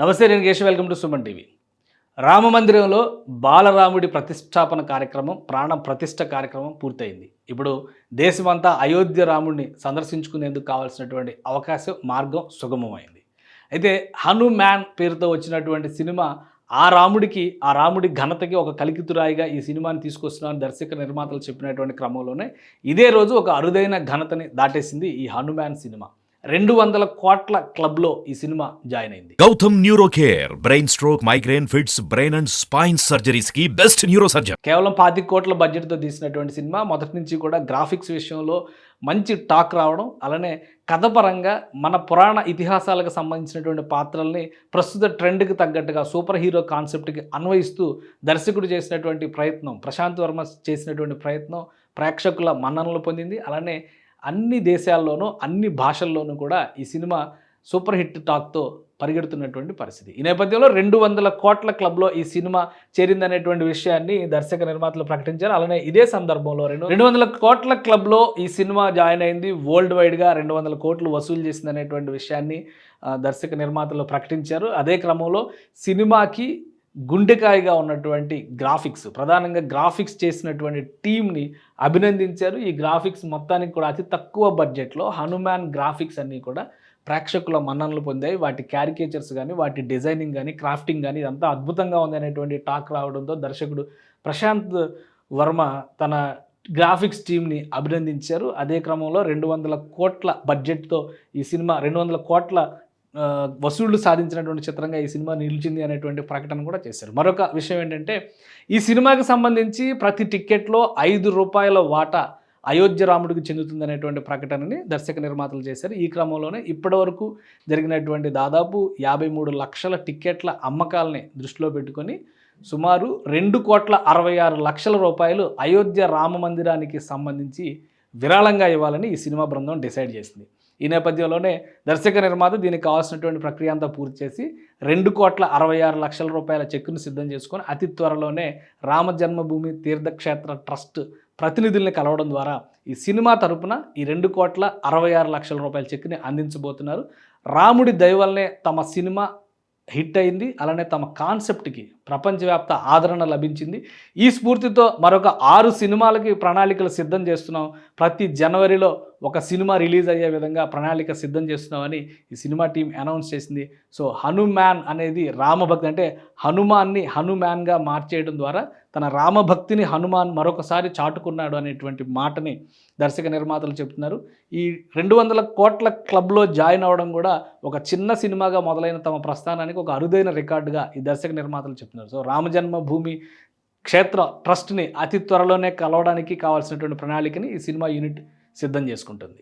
నమస్తే నేను Keshav. Welcome to Suman TV. Rama మందిరంలో బాలరాముడి ప్రతిష్టాపన కార్యక్రమం ప్రాణ ప్రతిష్ట కార్యక్రమం పూర్తయింది. ఇప్పుడు దేశమంతా అయోధ్య రాముడిని సందర్శించుకునేందుకు కావాల్సినటువంటి అవకాశం మార్గం సుగమమైంది. అయితే హనుమాన్ పేరుతో వచ్చినటువంటి సినిమా ఆ రాముడికి ఆ రాముడి ఘనతకి ఒక కలికితురాయిగా ఈ సినిమాని తీసుకొస్తున్నారని దర్శక నిర్మాతలు చెప్పినటువంటి క్రమంలోనే ఇదే రోజు ఒక అరుదైన ఘనతని దాటేసింది ఈ హనుమాన్ సినిమా. రెండు వందల కోట్ల క్లబ్లో ఈ సినిమా జాయిన్ అయింది. Gautam neuro care brain stroke migraine fits brain and spine సర్జరీస్కి best neuro surgeon. కేవలం పాతి కోట్ల బడ్జెట్తో తీసినటువంటి సినిమా మొదటి నుంచి కూడా గ్రాఫిక్స్ విషయంలో మంచి టాక్ రావడం అలానే కథ పరంగా మన పురాణ ఇతిహాసాలకు సంబంధించినటువంటి పాత్రల్ని ప్రస్తుత ట్రెండ్కి తగ్గట్టుగా సూపర్ హీరో కాన్సెప్ట్కి అన్వయిస్తూ దర్శకుడు చేసినటువంటి ప్రయత్నం ప్రశాంత్ వర్మ చేసినటువంటి ప్రయత్నం ప్రేక్షకుల మన్ననలు పొందింది. అలానే అన్ని దేశాల్లోనూ అన్ని భాషల్లోనూ కూడా ఈ సినిమా సూపర్ హిట్ టాక్తో పరిగెడుతున్నటువంటి పరిస్థితి. ఈ నేపథ్యంలో రెండు వందల కోట్ల క్లబ్లో ఈ సినిమా చేరిందనేటువంటి విషయాన్ని దర్శక నిర్మాతలు ప్రకటించారు. అలానే ఇదే సందర్భంలో రెండు రెండు వందల కోట్ల క్లబ్లో ఈ సినిమా జాయిన్ అయింది. వరల్డ్ వైడ్గా రెండు వందల కోట్లు వసూలు చేసింది అనేటువంటి విషయాన్ని దర్శక నిర్మాతలు ప్రకటించారు. అదే క్రమంలో సినిమాకి గుండెకాయగా ఉన్నటువంటి గ్రాఫిక్స్ ప్రధానంగా గ్రాఫిక్స్ చేసినటువంటి టీంని అభినందించారు. ఈ గ్రాఫిక్స్ మొత్తానికి కూడా అతి తక్కువ బడ్జెట్లో హనుమాన్ గ్రాఫిక్స్ అన్నీ కూడా ప్రేక్షకుల మన్ననలు పొందాయి. వాటి క్యారికేచర్స్ కానీ వాటి డిజైనింగ్ కానీ క్రాఫ్టింగ్ కానీ ఇదంతా అద్భుతంగా ఉంది అనేటువంటి టాక్ రావడంతో దర్శకుడు ప్రశాంత్ వర్మ తన గ్రాఫిక్స్ టీమ్ని అభినందించారు. అదే క్రమంలో రెండు వందల కోట్ల బడ్జెట్తో ఈ సినిమా రెండు వందల కోట్ల వసూళ్ళు సాధించినటువంటి చిత్రంగా ఈ సినిమా నిలిచింది అనేటువంటి ప్రకటన కూడా చేశారు. మరొక విషయం ఏంటంటే ఈ సినిమాకి సంబంధించి ప్రతి టిక్కెట్లో ఐదు రూపాయల వాటా అయోధ్య రాముడికి చెందుతుంది అనేటువంటి ప్రకటనని దర్శక నిర్మాతలు చేశారు. ఈ క్రమంలోనే ఇప్పటివరకు జరిగినటువంటి దాదాపు యాభై మూడు లక్షల టిక్కెట్ల అమ్మకాలని దృష్టిలో పెట్టుకొని సుమారు రెండు కోట్ల అరవై ఆరు లక్షల రూపాయలు అయోధ్య రామ మందిరానికి సంబంధించి విరాళంగా ఇవ్వాలని ఈ సినిమా బృందం డిసైడ్ చేసింది. ఈ నేపథ్యంలోనే దర్శక నిర్మాత దీనికి కావాల్సినటువంటి ప్రక్రియ అంతా పూర్తి చేసి రెండు కోట్ల అరవై ఆరు లక్షల రూపాయల చెక్కును సిద్ధం చేసుకొని అతి త్వరలోనే రామ జన్మభూమి తీర్థక్షేత్ర ట్రస్ట్ ప్రతినిధుల్ని కలవడం ద్వారా ఈ సినిమా తరపున ఈ రెండు కోట్ల అరవై ఆరు లక్షల రూపాయల చెక్కుని అందించబోతున్నారు. రాముడి దయవల్లనే తమ సినిమా హిట్ అయింది. అలానే తమ కాన్సెప్ట్కి ప్రపంచవ్యాప్త ఆదరణ లభించింది. ఈ స్ఫూర్తితో మరొక ఆరు సినిమాలకి ప్రణాళికలు సిద్ధం చేస్తున్నాం. ప్రతి జనవరిలో ఒక సినిమా రిలీజ్ అయ్యే విధంగా ప్రణాళిక సిద్ధం చేస్తున్నామని ఈ సినిమా టీం అనౌన్స్ చేసింది. సో హనుమాన్ అనేది రామభక్తి అంటే హనుమాన్ని హనుమాన్గా మార్చేయడం ద్వారా తన రామభక్తిని హనుమాన్ మరొకసారి చాటుకున్నాడు అనేటువంటి మాటని దర్శక నిర్మాతలు చెప్తున్నారు. ఈ రెండు వందల కోట్ల క్లబ్లో జాయిన్ అవ్వడం కూడా ఒక చిన్న సినిమాగా మొదలైన తమ ప్రస్థానానికి ఒక అరుదైన రికార్డుగా ఈ దర్శక నిర్మాతలు చెప్తున్నారు. సో రామజన్మభూమి క్షేత్ర ట్రస్ట్ని అతి త్వరలోనే కలవడానికి కావాల్సినటువంటి ప్రణాళికని ఈ సినిమా యూనిట్ సిద్ధం చేసుకుంటుంది.